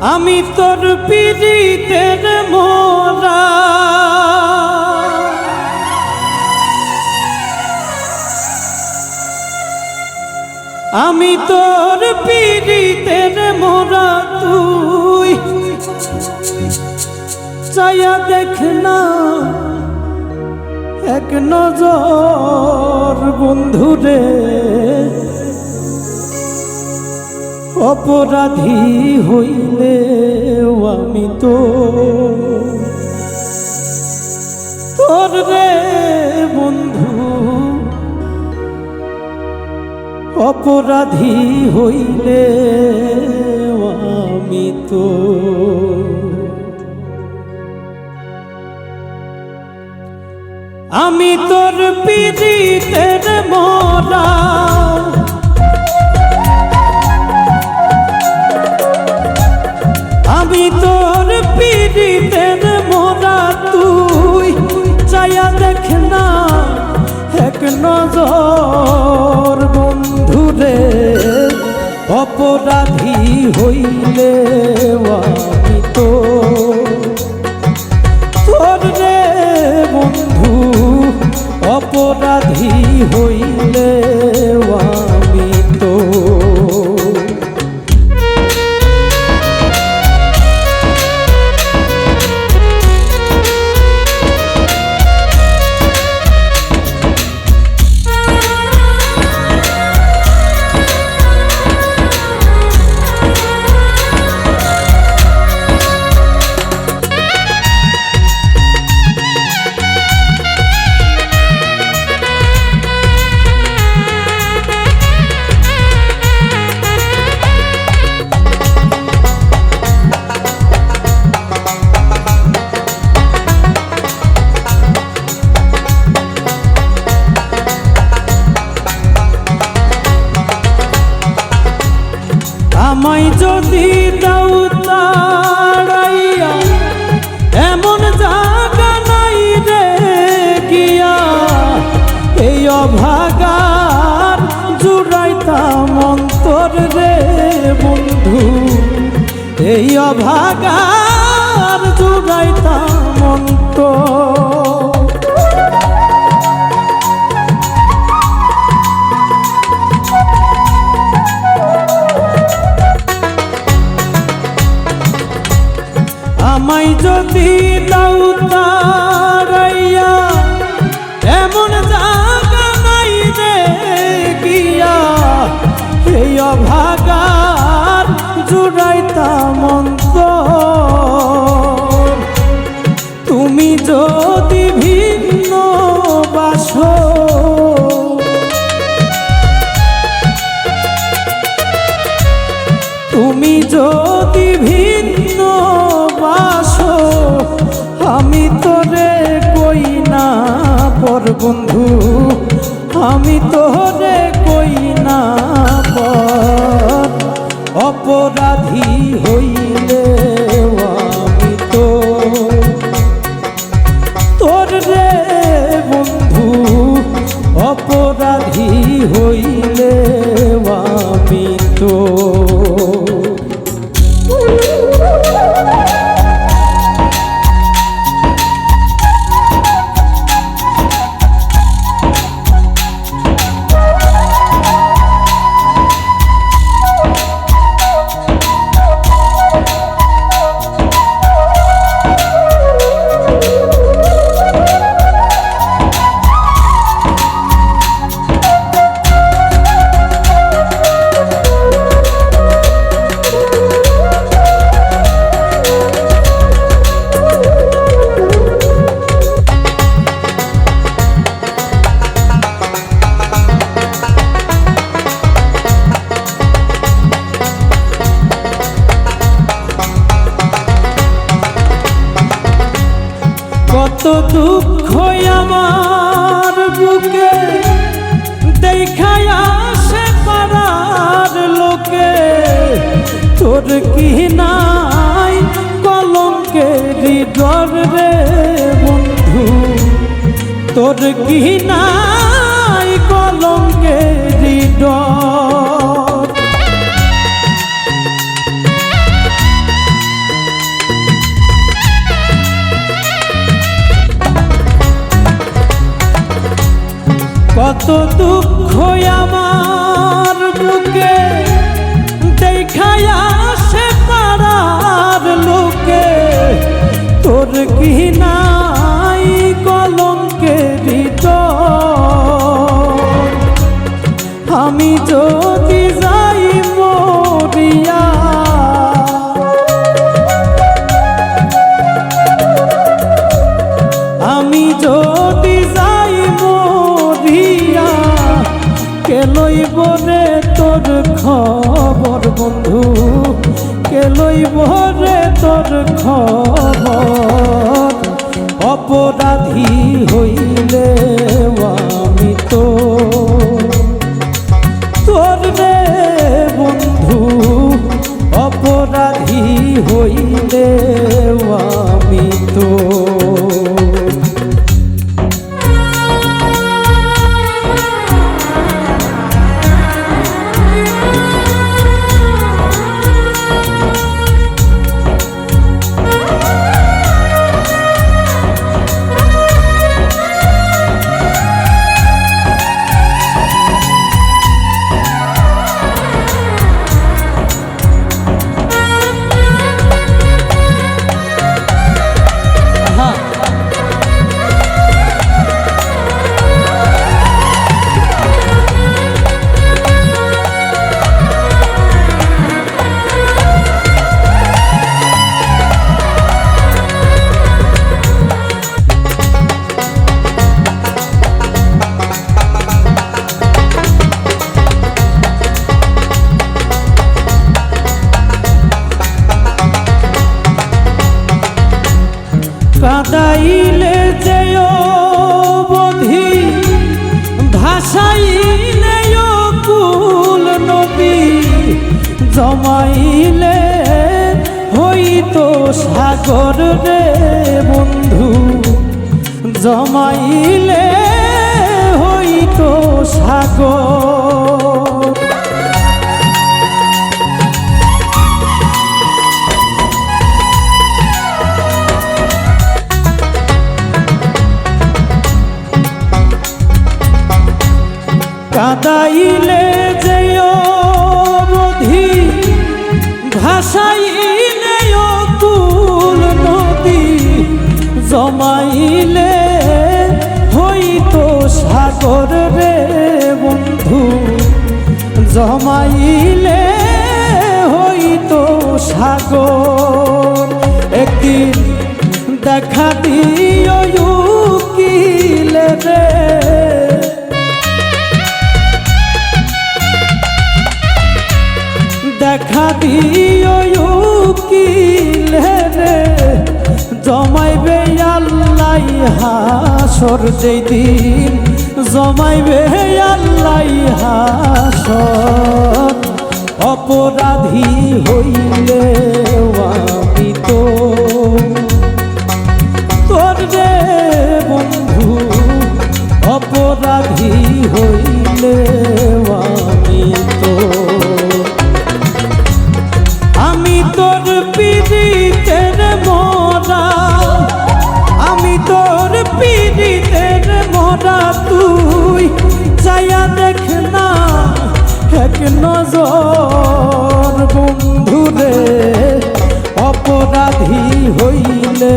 আমি তোর পিড়িতের মোরা। আমি তোর পিড়িতের মোরা, তুই চায়া দেখ না। এক নজর বন্ধুরে। অপরাধী হইলে আমি তো তোর রে বন্ধু। অপরাধী হইলে আমি তো আমি তোর পিড়িতের অভাগার জুড়াইতাম অন্তর আমায় যদি তারাইয়া, এমন জায়গা নাই রে গিয়া, এই অভাগার জুড়াইতাম অন্তর কত দুঃখ আমার বুকে। দেখায় পাড়ার লোকে। তোর কি নাই কলঙ্কের ডর রে বন্ধু? তোর কি নাই কলঙ্কের ডর? কত দুঃখ আমার বুকে সে আসে পাড়ার লোকে। তোর কি নাই কলঙ্কের আমি যদি লইব রে তোর খবর, বন্ধু? কে লইব রে তোর খবর? অপরাধী হইলে আমি তো তোর রে, বন্ধু। অপরাধী হইলে জমাইলে হইতো সাগর রে বন্ধু। জমাইলে হইতো সাগর। কাদাইলে রে বন্ধু? জমাইলে হইতো সাগর। একদিন দেখা দিও উকিলে রে। দেখা দিও উকিলে রে। জমাইবে আল্লাহ হাসর যেই দিন জমাইবে আল্লাহ হাসর অপরাধী হইলে আমি তো তোর রে নজর বন্ধুরে অপরাধী হইলে